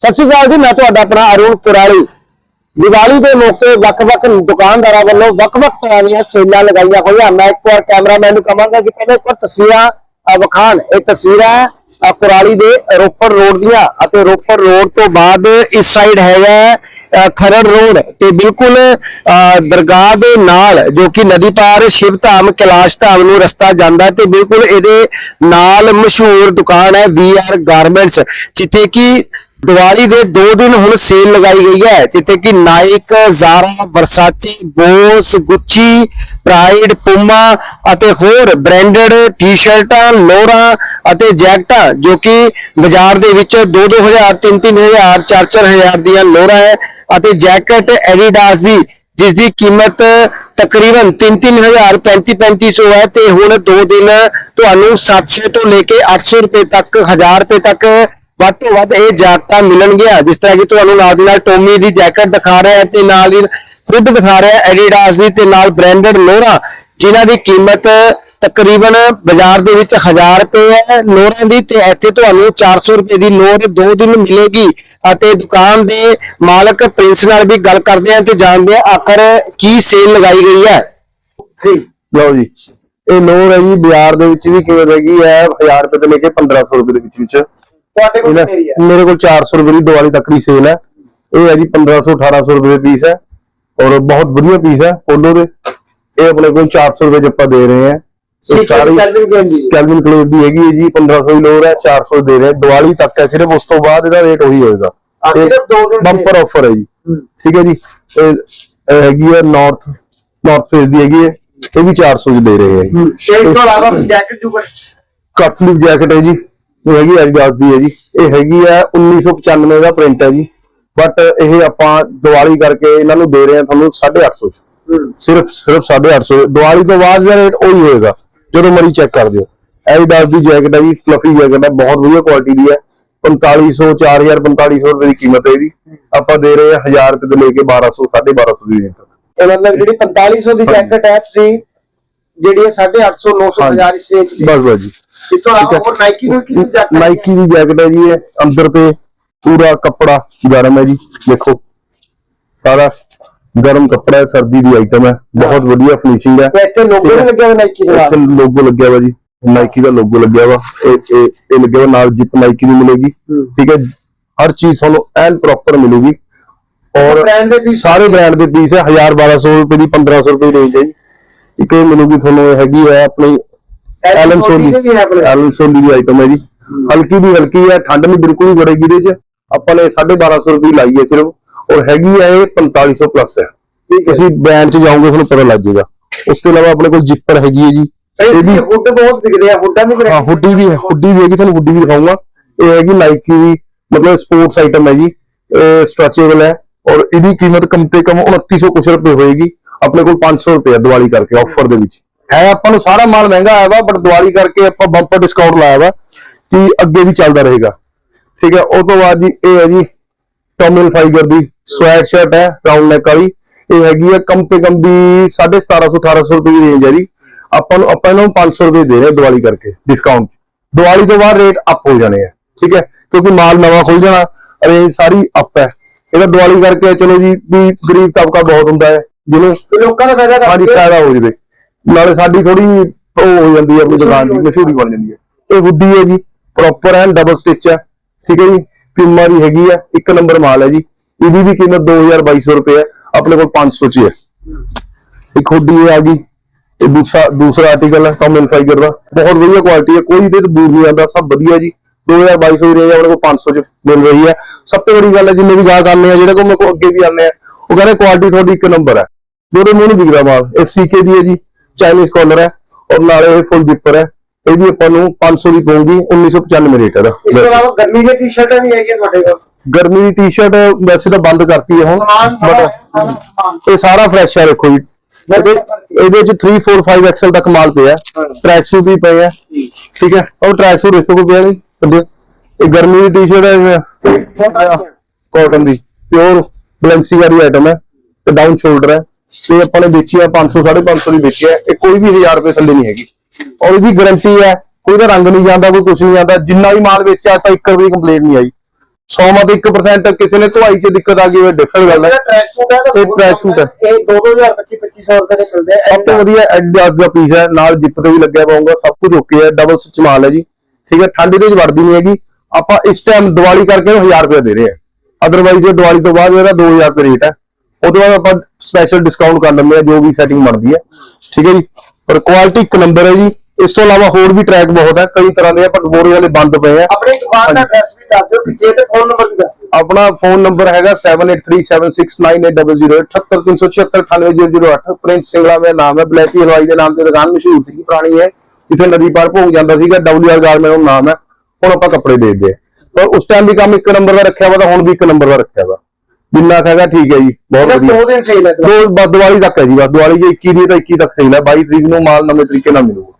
ਸਤਿ ਸ਼੍ਰੀ ਅਕਾਲ ਜੀ ਮੈਂ ਤੁਹਾਡਾ ਆਪਣਾ ਅਰੁਣ ਕੁਰਾਲੀ। ਦੀਵਾਲੀ ਦੇ ਮੌਕੇ ਵੱਖ-ਵੱਖ ਦੁਕਾਨਦਾਰਾਂ ਵੱਲੋਂ ਵੱਖ-ਵੱਖ ਤਰ੍ਹਾਂ ਦੀਆਂ ਸੇਲਾਂ ਲਗਾਈਆਂ ਹੋਈਆਂ। ਮੈਂ ਇੱਕ ਵਾਰ ਕੈਮਰਾਮੈਨ ਨੂੰ ਕਹਾਂਗਾ ਕਿ ਪਹਿਲੇ ਇੱਕ ਤਸਵੀਰਾਂ ਵਿਖਾਣ ਇਹ ਤਸਵੀਰਾਂ ਕੁਰਾਲੀ ਦੇ ਰੋਪੜ ਰੋਡ ਦੀਆਂ ਅਤੇ ਰੋਪੜ ਰੋਡ ਤੋਂ ਬਾਅਦ ਇਸ ਸਾਈਡ ਹੈਗਾ ਖਰੜ ਰੋਡ ਤੇ ਬਿਲਕੁਲ ਅਹ, ਦਰਗਾਹ ਦੇ ਨਾਲ ਜੋ ਕਿ ਨਦੀ ਪਾਰ ਸ਼ਿਵ ਧਾਮ ਕੈਲਾਸ਼ ਧਾਮ ਨੂੰ ਰਸਤਾ ਜਾਂਦਾ ਹੈ ਤੇ ਬਿਲਕੁਲ ਇਹਦੇ ਨਾਲ ਮਸ਼ਹੂਰ ਦੁਕਾਨ ਹੈ ਵੀ ਆਰ ਗਾਰਮੈਂਟਸ ਜਿੱਥੇ ਕਿ ਦੀਵਾਲੀ ਦੇ 2 ਦਿਨ ਹੁਣ ਸੇਲ ਲਗਾਈ ਗਈ ਹੈ, ਜਿੱਥੇ ਕਿ Nike Zara, Versace, Boss, Gucci, Prada, Puma ਅਤੇ ਹੋਰ ਬ੍ਰਾਂਡਡ ਟੀ-ਸ਼ਰਟਾਂ, ਲੋਰਾਂ ਅਤੇ ਜੈਕਟਾਂ, ਜੋ ਕਿ ਬਾਜ਼ਾਰ ਦੇ ਵਿੱਚ 2-2000 3-3000 4-4000 ਦੀਆਂ ਲੋਰਾਂ ਹੈ ਅਤੇ ਜੈਕਟ ਐਡੀਡਾਸ ਦੀ ਜਿਸ ਦੀ ਕੀਮਤ ਤਕਰੀਬਨ 3-3000 35-3500 ਹੈ ਤੇ ਹੁਣ 2 ਦਿਨ ਤੁਹਾਨੂੰ 700 ਤੋਂ ਲੈ ਕੇ 800 ਰੁਪਏ ਤੱਕ 1000 ਰੁਪਏ ਤੱਕ ਵੱਧ ਤੋਂ ਵੱਧ ਇਹ ਜੈਕਟਾਂ ਮਿਲਣਗੀਆਂ। ਜਿਸ ਤਰ੍ਹਾਂ ਕਿ ਤੁਹਾਨੂੰ ਨਾਲ ਦੀ ਨਾਲ ਟੋਮੀ ਦੀ ਜੈਕਟ ਦਿਖਾ ਰਿਹਾ ਹੈ ਤੇ ਨਾਲ ਹੀ ਖੁਦ ਦਿਖਾ ਰਿਹਾ ਐਡੀਡਾਸ ਦੀ ਤੇ ਨਾਲ ਬ੍ਰਾਂਡਡ ਲੋਰਾ ਜਿਨ੍ਹਾਂ ਦੀ ਕੀਮਤ ਤਕਰੀਬਨ ਬਾਜ਼ਾਰ ਦੇ ਵਿੱਚ 1000 ਰੁਪਏ ਹੈ। ਲੋਰਾਂ ਦੀ ਤੇ ਇੱਥੇ ਤੁਹਾਨੂੰ 400 ਰੁਪਏ ਦੀ ਲੋਰ ਦੋ ਦਿਨ ਮਿਲੇਗੀ ਅਤੇ ਦੁਕਾਨ ਦੇ ਮਾਲਕ ਪ੍ਰਿੰਸ ਨਾਲ ਵੀ ਗੱਲ ਕਰਦੇ ਹਾਂ ਤੇ ਜਾਣਦੇ ਹਾਂ ਆਖਰ ਕੀ ਸੇਲ ਲਗਾਈ ਗਈ ਹੈ। ਲਓ ਜੀ ਇਹ ਲੋਰ ਹੈ ਜੀ ਬਾਜ਼ਾਰ ਦੇ ਵਿੱਚ ਦੀ ਕੀਮਤ ਹੈਗੀ ਹੈ 1000 ਰੁਪਏ ਤੋਂ ਲੈ ਕੇ 1500 ਰੁਪਏ ਦੇ ਵਿੱਚ ਵਿੱਚ। ਤੁਹਾਡੇ ਇਹਨਾਂ- ਮੇਰੇ ਕੋਲ 400 ਰੁਪਏ ਦੀ ਦੀਵਾਲੀ ਤੱਕ ਦੀ ਸੇਲ ਹੈ। ਇਹ ਹੈ ਜੀ 1500 1800 ਰੁਪਏ ਦੇ ਪੀਸ ਹੈ। ਔਰ ਬਹੁਤ ਵਧੀਆ ਪੀਸ ਹੈ ਪੋਲੋ ਦੇ ਇਹ ਆਪਣੇ ਕੋਲ 400 ਰੁਪਏ ਚ ਆਪਾਂ ਦੇ ਰਹੇ ਹਾਂ। ਇਹ ਸਾਰੀ। ਕੈਲਵਿਨ ਕਲੇਨ ਦੀ। ਹੈਗੀ ਹੈ ਜੀ 1500 ਦੀ ਲੋਰ ਹੈ 400 ਦੇ ਰਹੇ ਹਾਂ। ਦੀਵਾਲੀ ਤੱਕ ਹੈ ਸਿਰਫ ਉਸ ਤੋਂ ਬਾਅਦ ਇਹਦਾ ਰੇਟ ਉਹੀ ਹੋਏਗਾ। ਹਾਂ, ਬੰਪਰ ਆਫਰ ਹੈ ਜੀ। ਠੀਕ ਹੈ ਜੀ। ਇਹ ਇਹ ਹੈਗੀ ਹੈ ਨਾਰਥ ਨਾਰਥ ਫੇਸ ਦੀ ਹੈਗੀ ਹੈ। ਇਹ ਵੀ 400 ਚ ਦੇ ਰਹੇ ਹੈ ਜੀ। ਸ਼ੇਡ ਤੋਂ ਇਲਾਵਾ ਜੈਕਟ ਜੁਕਟ ਕੱਟ ਸਲੀਵ ਜੈਕਟ ਹੈ ਜੀ। ਇਹ ਹੈਗੀ ਐਡੀਡਾਸ ਦੀ ਹੈ ਜੀ। ਇਹ ਹੈਗੀ ਹੈ 1995 ਦਾ ਪ੍ਰਿੰਟ ਹੈ ਜੀ। ਬਟ ਇਹ ਆਪਾਂ ਦੀਵਾਲੀ ਕਰਕੇ ਇਹਨਾਂ ਨੂੰ ਦੇ ਰਹੇ ਹਾਂ ਤੁਹਾਨੂੰ 850 ਚ। ਸਿਰਫ ਸਿਰਫ 850 ਦੀਵਾਲੀ ਤੋਂ ਬਾਅਦ ਦਾ ਰੇਟ ਉਹੀ ਹੋਏਗਾ ਜਦੋਂ ਮਰੀ ਚੈੱਕ ਕਰ ਦਿਓ। ਐਡੀਡਾਸ ਦੀ ਜੈਕਟ ਹੈ ਜੀ ਫਲਫੀ ਜੈਕਟ ਹੈ ਬਹੁਤ ਵਧੀਆ ਕੁਆਲਿਟੀ ਦੀ ਹੈ 4500 4000 4500 ਰੁਪਏ ਦੀ ਕੀਮਤ ਹੈ ਇਹਦੀ। ਆਪਾਂ ਦੇ ਰਹੇ ਹਾਂ 1000 ਰੁਪਏ ਤੋਂ ਲੈ ਕੇ 1200 1250 ਦੀ ਰੇਂਜ ਤੱਕ। ਇਹ ਮਤਲਬ ਜਿਹੜੀ 4500 ਦੀ ਜੈਕਟ ਹੈ ਤੁਸੀਂ ਜਿਹੜੀ ਹੈ 850 900 ਹਾਂਜੀ। 1000 ਇਸ ਰੇਂਜ ਦੀ। ਬਸ ਬਸ ਜੀ। ਇਸ ਤੋਂ ਇਲਾਵਾ ਹੋਰ ਨਾਈਕੀ ਕੀ ਜੈਕਟ ਨਾਈਕੀ ਦੀ ਜੈਕਟ ਹੈ ਜੀ ਇਹ ਅੰਦਰ ਤੇ ਪੂਰਾ ਕੱਪੜਾ ਗਰਮ ਹੈ ਜੀ ਦੇਖੋ। ਸਾਰਾ ਗਰਮ ਕੱਪੜਾ ਹੈ ਸਰਦੀ ਦੀ ਆਈਟਮ ਹੈ। ਬਹੁਤ ਵਧੀਆ ਫਿਨਿਸ਼ਿੰਗ ਹੈ। ਇੱਥੇ ਲੋਗੋ ਵੀ ਲੱਗਿਆ ਹੋਇਆ ਨਾਈਕੀ ਦੇ ਇੱਕ ਲੋਗੋ ਲੱਗਿਆ ਵਾ ਜੀ। ਨਾਈਕੀ ਦਾ ਲੋਗੋ ਲੱਗਿਆ ਵਾ। ਇਹ ਇਹ ਇਹ ਲੱਗਿਆ ਵਾ ਨਾਲ ਜਿਪ ਨਾਈਕੀ ਦੀ ਮਿਲੇਗੀ। ਠੀਕ ਹੈ। ਹਰ ਚੀਜ਼ ਤੁਹਾਨੂੰ ਐਨ ਪ੍ਰੋਪਰ ਮਿਲੂਗੀ। ਔਰ brand ਦੇ piece- ਸਾਰੇ ਬ੍ਰਾਂਡ ਦੇ ਪੀਸ ਹੈ। 1000 1200 ਰੁਪਏ ਦੀ 1500 ਰੁਪਏ ਰੇਂਜ ਹੈ ਜੀ। ਇੱਕ ਇਹ ਮਿਲੂਗੀ ਤੁਹਾਨੂੰ ਹੈਗੀ ਹੈ ਆਪਣੀ ਐਲਨ ਸੋਲੀ। ਐਲਨ ਸੋਲੀ ਦੀ ਆਈਟਮ ਹੈ ਜੀ। ਹਲਕੀ ਦੀ ਹਲਕੀ ਹੈ। ਠੰਡ ਨਹੀਂ ਬਿਲਕੁਲ ਹੀ ਵੜੇਗੀ ਇਹਦੇ ਚ। ਆਪਾਂ ਨੇ 1250 ਰੁਪਏ ਲਾਈ ਹੈ ਸਿਰਫ। ਔਰ ਹੈਗੀ ਹੈ ਇਹ 4500 ਪਲੱਸ ਹੈ। ਠੀਕ ਹੈ। ਤੁਸੀਂ ਬ੍ਰਾਂਡ ਚ ਜਾਓਗੇ ਤੁਹਾਨੂੰ ਪਤਾ ਲੱਗ ਜਾਏਗਾ ਉਸ ਤੋਂ ਇਲਾਵਾ ਆਪਣੇ ਕੋਲ ਜਿੱਪਰ ਹੈਗੀ ਹੈ ਜੀ। ਇਹ ਵੀ ਹੁੱਡ ਬਹੁਤ ਵਿਕਦੇ ਆ ਹੁੱਡਾਂ ਵੀ ਹਾਂ ਹੁੱਡੀ ਵੀ ਹੈ ਹੁੱਡੀ ਵੀ ਹੈਗੀ ਤੁਹਾਨੂੰ ਹੁੱਡੀ ਵੀ ਦਿਖਾਊਂਗਾ। ਇਹ ਹੈਗੀ ਨਾਈਕੀ ਦੀ ਮਤਲਬ ਸਪੋਰਟਸ ਆਈਟਮ ਹੈ ਜੀ। ਸਟ੍ਰੈਚੇਬਲ ਹੈ ਔਰ ਇਹਦੀ ਕੀਮਤ ਕਮ ਤੇ ਕਮ 2900 ਕੁਛ ਰੁਪਏ ਹੋਏਗੀ। ਆਪਣੇ ਕੋਲ 500 ਰੁਪਏ ਦੀਵਾਲੀ ਕਰਕੇ ਆਫਰ ਦੇ ਵਿੱਚ। ਹੈ ਆਪਾਂ ਨੂੰ ਸਾਰਾ ਮਾਲ ਮਹਿੰਗਾ ਆਇਆ ਵਾ ਬਟ ਦੀਵਾਲੀ ਕਰਕੇ ਆਪਾਂ ਬੰਪਰ ਡਿਸਕਾਊਂਟ ਲਾਇਆ ਵਾ ਕਿ ਅੱਗੇ ਵੀ ਚੱਲਦਾ ਰਹੇਗਾ। ਠੀਕ ਹੈ ਉਸ ਤੋਂ ਬਾਅਦ ਜੀ ਇਹ ਹੈ ਜੀ ਟੋਮਿਲ ਫਾਈਬਰ ਦੀ ਸਵੈਟ ਸ਼ਰਟ ਹੈ ਰਾਉਂਡ ਨੈਕ ਵਾਲੀ। ਇਹ ਹੈਗੀ ਹੈ ਕਮ ਤੇ ਕਮ ਵੀ 1750 1800 ਰੁਪਏ ਦੀ ਰੇਂਜ ਹੈ ਜੀ। ਆਪਾਂ ਨੂੰ ਆਪਾਂ ਇਹਨੂੰ 500 ਰੁਪਏ ਦੇ ਰਹੇ ਹਾਂ ਦੀਵਾਲੀ ਕਰਕੇ ਡਿਸਕਾਊਂਟ ਦੀਵਾਲੀ ਤੋਂ ਬਾਅਦ ਰੇਟ ਅਪ ਹੋ ਜਾਣੇ ਆ ਠੀਕ ਹੈ? ਕਿਉਂਕਿ ਮਾਲ ਨਵਾਂ ਖੁੱਲ ਜਾਣਾ ਰੇਂਜ ਸਾਰੀ ਅਪ ਹੈ। ਇਹਦਾ ਦੀਵਾਲੀ ਕਰਕੇ ਚਲੋ ਜੀ ਵੀ ਗਰੀਬ ਤਬਕਾ ਬਹੁਤ ਹੁੰਦਾ ਹੈ ਜਿਹਨੂੰ ਲੋਕਾਂ ਦਾ ਫਾਇਦਾ ਆ। ਫਾਇਦਾ ਹੋ ਜਵੇ। ਨਾਲੇ ਸਾਡੀ ਥੋੜੀ ਉਹ ਹੋ ਜਾਂਦੀ ਹੈ ਆਪਣੀ ਦੁਕਾਨ ਦੀ ਮਸ਼ਹੂਰੀ ਬਣ ਜਾਂਦੀ ਹੈ। ਇਹ ਹੁੱਡੀ ਹੈ ਜੀ ਪ੍ਰੋਪਰ ਐਂਡ ਡਬਲ ਸਟਿਚ ਹੈ ਠੀਕ ਹੈ ਜੀ? ਪਿਊਮਾ ਦੀ ਹੈਗੀ ਹੈ ਇੱਕ ਨੰਬਰ ਮਾਲ ਹੈ ਜੀ। ਇਹਦੀ ਵੀ ਕੀਮਤ 2200 ਰੁਪਏ ਹੈ, ਆਪਣੇ ਕੋਲ 500 ਚ ਹੈ ਇੱਕ ਹੁੱਡੀ ਆ ਗਈ। ਇਹ ਦੂਸਰਾ ਦੂਸਰਾ ਆਰਟੀਕਲ ਹੈ ਟੌਮ ਫਾਈਬਰ ਦਾ। ਬਹੁਤ ਵਧੀਆ ਕੁਆਲਿਟੀ ਹੈ, ਕੋਈ ਇਹਦੇ ਬੂਰ ਨਹੀਂ ਆਉਂਦਾ ਸਭ ਵਧੀਆ ਜੀ। 2200 ਰੇਂਜ ਆਪਣੇ ਕੋਲ 500 ਚ ਮਿਲ ਰਹੀ ਹੈ। ਸਭ ਤੋਂ ਵੱਡੀ ਗੱਲ ਹੈ, ਜਿੰਨੇ ਵੀ ਗਾਹਕ ਆਉਂਦੇ ਆ, ਜਿਹੜੇ ਕੋਲ ਮੇਰੇ ਕੋਲ ਅੱਗੇ ਵੀ ਆਉਂਦੇ ਆ, ਉਹ ਕਹਿੰਦੇ ਕੁਆਲਿਟੀ ਤੁਹਾਡੀ ਇੱਕ ਨੰਬਰ ਹੈ। ਉਹਦੇ ਮੂੰਹ ਨੂੰ ਵਿਕਦਾ ਮਾਲ। ਇਹ ਸੀਕੇ ਦੀ ਹੈ ਜੀ ਚਾਈਨੀਜ਼ ਕਾਲਰ ਹੈ, ਔਰ ਨਾਲੇ ਇਹ ਫੁੱਲ ਜਿੱਪਰ ਹੈ। ਇਹਦੀ ਆਪਾਂ ਨੂੰ 500 ਦੀ ਪਊਗੀ 1995 ਰੇਟ ਇਹਦਾ। ਇਸ ਤੋਂ ਇਲਾਵਾ ਗਰਮੀ ਦੀਆਂ ਟੀ-ਸ਼ਰਟਾਂ ਵੀ ਹੈਗੀਆਂ ਤੁਹਾਡੇ ਕੋਲ। ਗਰਮੀ ਦੀ ਟੀ-ਸ਼ਰਟ ਵੈਸੇ ਤਾਂ ਬੰਦ ਕਰਤੀ ਹੈ ਹੁਣ ਬਟ ਇਹ ਸਾਰਾ ਫਰੈਸ਼ ਹੈ ਦੇਖੋ ਜੀ। ਇਹਦੇ ਇਹਦੇ ਚ 3 4 5 ਐਕਸਲ ਤੱਕ ਮਾਲ ਪਿਆ। ਟਰੈਕ ਸੂਟ ਵੀ ਪਏ ਆ। ਠੀਕ ਹੈ? ਉਹ ਟਰੈਕ ਸੂਟ ਦੇਖੋ ਕੋਈ ਪਿਆ ਨਹੀਂ। ਇਹ ਗਰਮੀ ਦੀ ਟੀ-ਸ਼ਰਟ ਹੈ ਕਾਟਨ ਦੀ। ਪਿਓਰ ਬਲੈਂਸੀਗਾ ਦੀ ਆਈਟਮ ਹੈ। ਤੇ ਡਾਊਨ ਸ਼ੋਲਡਰ ਹੈ। ਇਹ ਆਪਾਂ ਨੇ ਵੇਚੀ ਆ 500 550 ਦੀ ਵੇਚੀ ਹੈ। ਇਹ ਕੋਈ ਵੀ 1000 ਰੁਪਏ ਥੱਲੇ ਨਹੀਂ ਹੈਗੀ। ਔਰ ਇਹਦੀ ਗਾਰੰਟੀ ਹੈ ਕੋਈ ਦਾ ਰੰਗ ਨਹੀਂ ਜਾਂਦਾ ਕੋਈ ਕੁਝ ਨਹੀਂ ਜਾਂਦਾ। ਜਿੰਨਾ ਵੀ ਮਾਲ ਵੇਚਿਆ ਤਾਂ 1 ਰੁਪਏ ਕੰਪਲੇਂਟ ਨਹੀਂ ਆਈ। 100 ਮਤ 1% ਕਿਸੇ ਨੇ ਧੁਆਈ 'ਚ ਦਿੱਕਤ ਆ ਗਈ ਹੋਵੇ ਡਿਫਰੈਂਟ ਗੱਲ ਹੈ। ਜਿਹੜਾ ਟਰੈਕ ਸੂਟ ਹੈ ਇਹ track suit ਹੈ। ਇਹ 2000 2500 ਰੁਪਏ ਦੇ ਮਿਲਦੇ ਆ ਸਭ ਤੋਂ ਵਧੀਆ ਐਡੀਡਾਸ ਦਾ ਪੀਸ ਹੈ ਨਾਲ ਜਿੱਪ ਤੇ ਵੀ ਲੱਗਿਆ ਪਾਉਂਗਾ ਸਭ ਕੁਝ ਓਕੇ ਹੈ ਡਬਲ ਸਟਿਚ ਮਾਲ ਹੈ ਜੀ। ਠੀਕ ਹੈ ਠੰਡ ਦੇ ਵਿੱਚ ਵੜਦੀ ਨਹੀਂ ਹੈਗੀ। ਆਪਾਂ ਇਸ ਟਾਈਮ ਦੀਵਾਲੀ ਕਰਕੇ ਇਹਨੂੰ 1000 ਰੁਪਏ ਦੇ ਰਹੇ ਹਾਂ। ਅਦਰਵਾਈਜ਼ ਇਹ ਦੀਵਾਲੀ ਤੋਂ ਬਾਅਦ ਇਹਦਾ 2000 ਰੁਪਏ ਰੇਟ ਹੈ। ਉਹ ਤੋਂ ਬਾਅਦ ਆਪਾਂ ਸਪੈਸ਼ਲ ਡਿਸਕਾਊਂਟ ਕਰ ਲੈਂਦੇ ਆ ਜੋ ਵੀ ਸੈਟਿੰਗ ਬਣਦੀ ਹੈ। ਠੀਕ ਹੈ ਜੀ। ਪਰ ਕੁਆਲਿਟੀ ਇੱਕ ਨੰਬਰ ਹੈ ਜੀ। ਇਸ ਤੋਂ ਇਲਾਵਾ ਹੋਰ ਵੀ ਟਰੈਕ ਬਹੁਤ ਹੈ ਕਈ ਤਰ੍ਹਾਂ ਦੇ ਆਪਾਂ ਬੋਰੇ ਵਾਲੇ ਬੰਦ ਪਏ ਆ। ਆਪਣੀ ਦੁਕਾਨ ਦਾ ਐਡਰੈਸ ਵੀ ਦੱਸ ਦਿਓ ਕਿ ਜੇ ਤੇ ਫੋਨ ਨੰਬਰ ਵੀ ਦੱਸ ਦਿਓ। ਆਪਣਾ ਫੋਨ ਨੰਬਰ ਹੈਗਾ 7837698000 783789808 ਪ੍ਰਿੰਸ ਸਿੰਗਲਾ ਮੇਰਾ ਨਾਮ ਹੈ ਬਲੈਤੀ ਹਲਵਾਈ ਦੇ ਨਾਮ ਤੇ ਦੁਕਾਨ ਮਸ਼ਹੂਰ ਸੀ ਪੁਰਾਣੀ ਹੈ ਜਿੱਥੇ ਨਦੀ ਪਾਰ ਭੋਗ ਜਾਂਦਾ ਸੀਗਾ ਡਬਲਯੂਆਰ ਗਾਰਮੈਂਟ ਦਾ ਨਾਮ ਹੈ ਹੁਣ ਆਪਾਂ ਕੱਪੜੇ ਵੇਚਦੇ ਆ। ਪਰ ਉਸ ਟਾਈਮ ਵੀ ਕੰਮ ਇੱਕ ਨੰਬਰ ਦਾ ਰੱਖਿਆ ਵਾ ਤਾਂ ਹੁਣ ਵੀ ਇੱਕ ਨੰਬਰ ਦਾ ਰੱਖਿਆ ਵਾ। ਜਿੰਨਾ ਹੈਗਾ ਠੀਕ ਹੈ ਜੀ ਬਹੁਤ ਵਧੀਆ। ਦੋ ਦਿਨ ਸੇਲ ਹੈ। ਦੋ ਬਸ ਦੀਵਾਲੀ ਤੱਕ ਹੈ ਜੀ ਬਸ ਦੀਵਾਲੀ ਜੇ 21 ਦੀ ਤਾਂ 21 ਤੱਕ ਸੇਲ ਹੈ 22 ਤਰੀਕ ਨੂੰ ਮਾਲ ਨਵੇਂ ਤਰੀਕੇ ਨਾਲ ਮਿਲੂਗਾ।